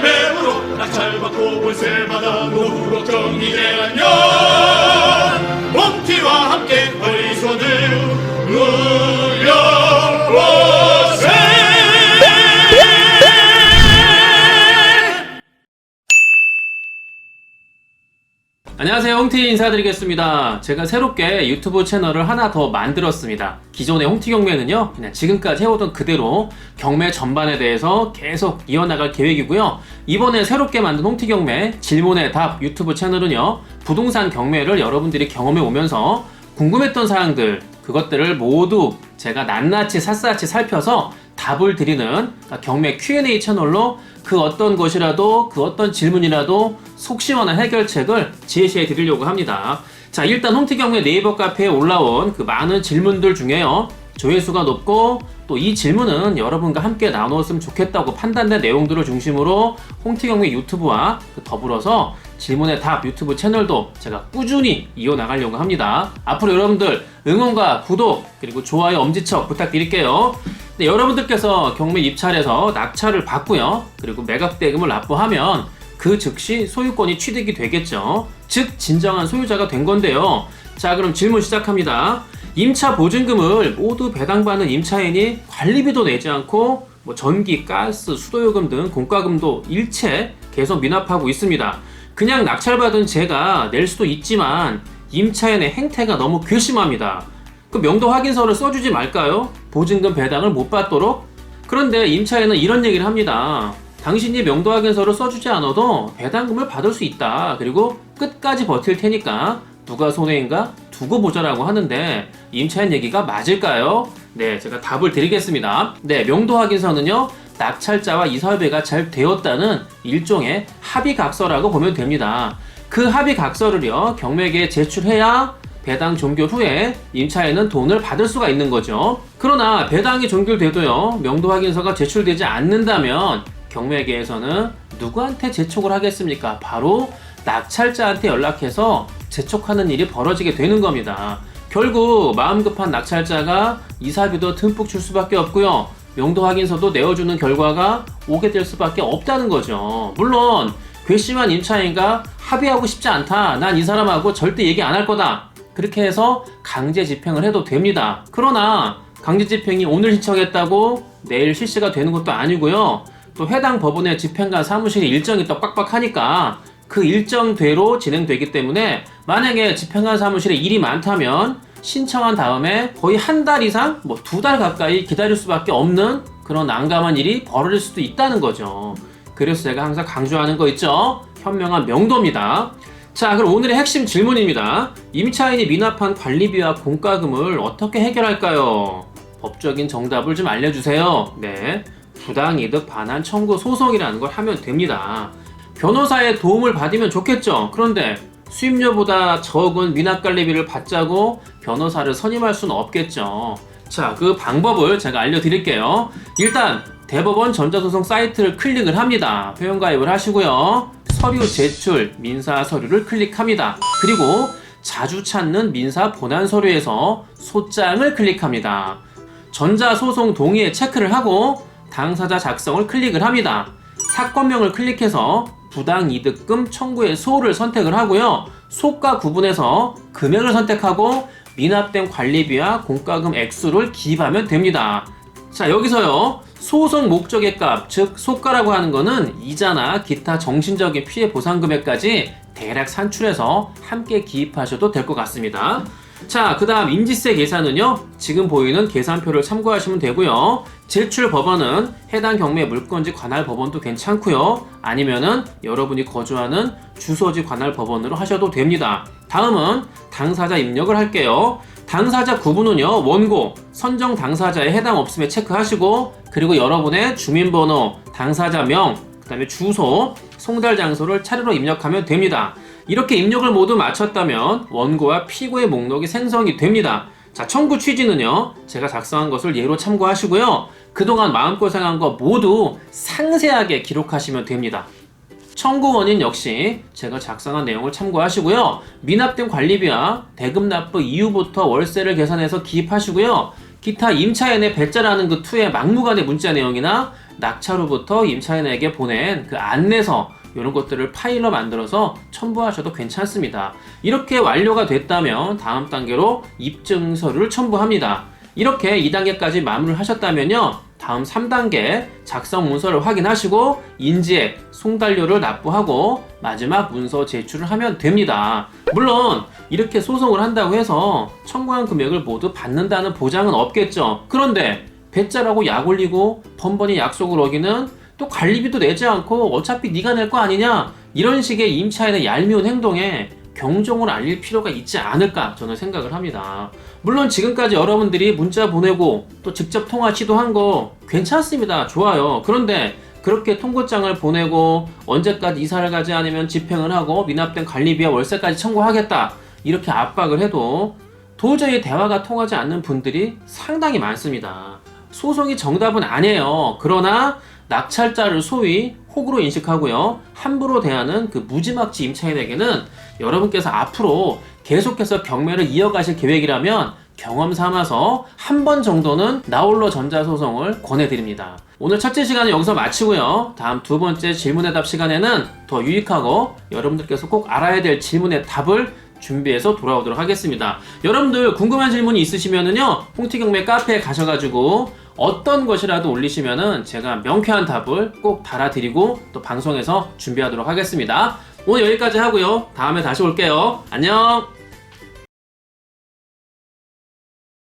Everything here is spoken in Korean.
배우로 낙찰받고 월세받아 노후 걱정 이 제 안녕 안녕하세요. 홍티 인사드리겠습니다. 제가 새롭게 유튜브 채널을 하나 더 만들었습니다. 기존의 홍티 경매는요 그냥 지금까지 해오던 그대로 경매 전반에 대해서 계속 이어나갈 계획이고요. 이번에 새롭게 만든 홍티 경매 질문의 답 유튜브 채널은요 부동산 경매를 여러분들이 경험해 오면서 궁금했던 사항들 그것들을 모두 제가 낱낱이 샅샅이 살펴서 답을 드리는 경매 Q&A 채널로 그 어떤 것이라도 그 어떤 질문이라도 속 시원한 해결책을 제시해 드리려고 합니다. 자, 일단 홍티 경매 네이버 카페에 올라온 그 많은 질문들 중에요. 조회수가 높고 또 이 질문은 여러분과 함께 나누었으면 좋겠다고 판단된 내용들을 중심으로 홍티 경매 유튜브와 그 더불어서 질문의 답 유튜브 채널도 제가 꾸준히 이어나가려고 합니다. 앞으로 여러분들 응원과 구독 그리고 좋아요 엄지척 부탁드릴게요. 네, 여러분들께서 경매 입찰에서 낙찰을 받고요. 그리고 매각 대금을 납부하면 그 즉시 소유권이 취득이 되겠죠. 즉 진정한 소유자가 된 건데요. 자, 그럼 질문 시작합니다. 임차 보증금을 모두 배당받는 임차인이 관리비도 내지 않고 뭐 전기, 가스, 수도요금 등 공과금도 일체 계속 미납하고 있습니다. 그냥 낙찰받은 제가 낼 수도 있지만 임차인의 행태가 너무 괘씸합니다. 그 명도 확인서를 써주지 말까요? 보증금 배당을 못 받도록? 그런데 임차인은 이런 얘기를 합니다. 당신이 명도 확인서를 써주지 않아도 배당금을 받을 수 있다. 그리고 끝까지 버틸 테니까 누가 손해인가 두고 보자라고 하는데 임차인 얘기가 맞을까요? 네, 제가 답을 드리겠습니다. 네, 명도 확인서는요. 낙찰자와 이사협의가 잘 되었다는 일종의 합의각서라고 보면 됩니다. 그 합의각서를요 경매계에 제출해야 배당 종결 후에 임차인은 돈을 받을 수가 있는 거죠. 그러나 배당이 종결돼도요 명도 확인서가 제출되지 않는다면 경매계에서는 누구한테 재촉을 하겠습니까? 바로 낙찰자한테 연락해서 재촉하는 일이 벌어지게 되는 겁니다. 결국 마음 급한 낙찰자가 이사비도 듬뿍 줄 수밖에 없고요. 명도 확인서도 내어주는 결과가 오게 될 수밖에 없다는 거죠. 물론 괘씸한 임차인과 합의하고 싶지 않다. 난 이 사람하고 절대 얘기 안 할 거다. 그렇게 해서 강제 집행을 해도 됩니다. 그러나 강제 집행이 오늘 신청했다고 내일 실시가 되는 것도 아니고요. 또 해당 법원의 집행관 사무실이 일정이 또 빡빡하니까 그 일정대로 진행되기 때문에 만약에 집행관 사무실에 일이 많다면 신청한 다음에 거의 한 달 이상, 뭐 두 달 가까이 기다릴 수밖에 없는 그런 난감한 일이 벌어질 수도 있다는 거죠. 그래서 제가 항상 강조하는 거 있죠? 현명한 명도입니다. 자, 그럼 오늘의 핵심 질문입니다. 임차인이 미납한 관리비와 공과금을 어떻게 해결할까요? 법적인 정답을 좀 알려주세요. 네. 부당이득 반환 청구 소송이라는 걸 하면 됩니다. 변호사의 도움을 받으면 좋겠죠. 그런데 수임료보다 적은 미납관리비를 받자고 변호사를 선임할 수는 없겠죠. 자, 그 방법을 제가 알려드릴게요. 일단 대법원 전자소송 사이트를 클릭을 합니다. 회원가입을 하시고요. 서류 제출, 민사 서류를 클릭합니다. 그리고 자주 찾는 민사 본안 서류에서 소장을 클릭합니다. 전자소송 동의에 체크를 하고 당사자 작성을 클릭을 합니다. 사건명을 클릭해서 부당이득금 청구의 소를 선택을 하고요. 소가 구분해서 금액을 선택하고 미납된 관리비와 공과금 액수를 기입하면 됩니다. 자, 여기서요. 소송 목적의 값, 즉 소가라고 하는 거는 이자나 기타 정신적인 피해 보상 금액까지 대략 산출해서 함께 기입하셔도 될 것 같습니다. 자, 그 다음 임지세 계산은요, 지금 보이는 계산표를 참고하시면 되고요. 제출 법원은 해당 경매 물건지 관할 법원도 괜찮고요. 아니면은 여러분이 거주하는 주소지 관할 법원으로 하셔도 됩니다. 다음은 당사자 입력을 할게요. 당사자 구분은요, 원고, 선정 당사자에 해당 없음에 체크하시고, 그리고 여러분의 주민번호, 당사자명, 그 다음에 주소, 송달 장소를 차례로 입력하면 됩니다. 이렇게 입력을 모두 마쳤다면 원고와 피고의 목록이 생성이 됩니다. 자, 청구 취지는요, 제가 작성한 것을 예로 참고하시고요. 그동안 마음고생한 거 모두 상세하게 기록하시면 됩니다. 청구 원인 역시 제가 작성한 내용을 참고하시고요. 미납된 관리비와 대금 납부 이후부터 월세를 계산해서 기입하시고요. 기타 임차인의 배짜라는 그 투의 막무가내 문자 내용이나 낙찰로부터 임차인에게 보낸 그 안내서 이런 것들을 파일로 만들어서 첨부하셔도 괜찮습니다. 이렇게 완료가 됐다면 다음 단계로 입증서를 첨부합니다. 이렇게 2단계까지 마무리를 하셨다면요. 다음 3단계 작성 문서를 확인하시고 인지액, 송달료를 납부하고 마지막 문서 제출을 하면 됩니다. 물론 이렇게 소송을 한다고 해서 청구한 금액을 모두 받는다는 보장은 없겠죠. 그런데 배짜라고 약 올리고 번번이 약속을 어기는 또 관리비도 내지 않고 어차피 네가 낼 거 아니냐 이런 식의 임차인의 얄미운 행동에 경종을 알릴 필요가 있지 않을까 저는 생각을 합니다. 물론 지금까지 여러분들이 문자 보내고 또 직접 통화 시도한 거 괜찮습니다. 좋아요. 그런데 그렇게 통고장을 보내고 언제까지 이사를 가지 않으면 집행을 하고 미납된 관리비와 월세까지 청구하겠다 이렇게 압박을 해도 도저히 대화가 통하지 않는 분들이 상당히 많습니다. 소송이 정답은 아니에요. 그러나 낙찰자를 소위 혹으로 인식하고요. 함부로 대하는 그 무지막지 임차인에게는 여러분께서 앞으로 계속해서 경매를 이어가실 계획이라면 경험 삼아서 한 번 정도는 나홀로 전자소송을 권해드립니다. 오늘 첫째 시간은 여기서 마치고요. 다음 두 번째 질문의 답 시간에는 더 유익하고 여러분들께서 꼭 알아야 될 질문의 답을 준비해서 돌아오도록 하겠습니다. 여러분들 궁금한 질문이 있으시면은요, 홍티경매 카페에 가셔가지고 어떤 것이라도 올리시면은 제가 명쾌한 답을 꼭 달아드리고 또 방송에서 준비하도록 하겠습니다. 오늘 여기까지 하고요. 다음에 다시 올게요. 안녕!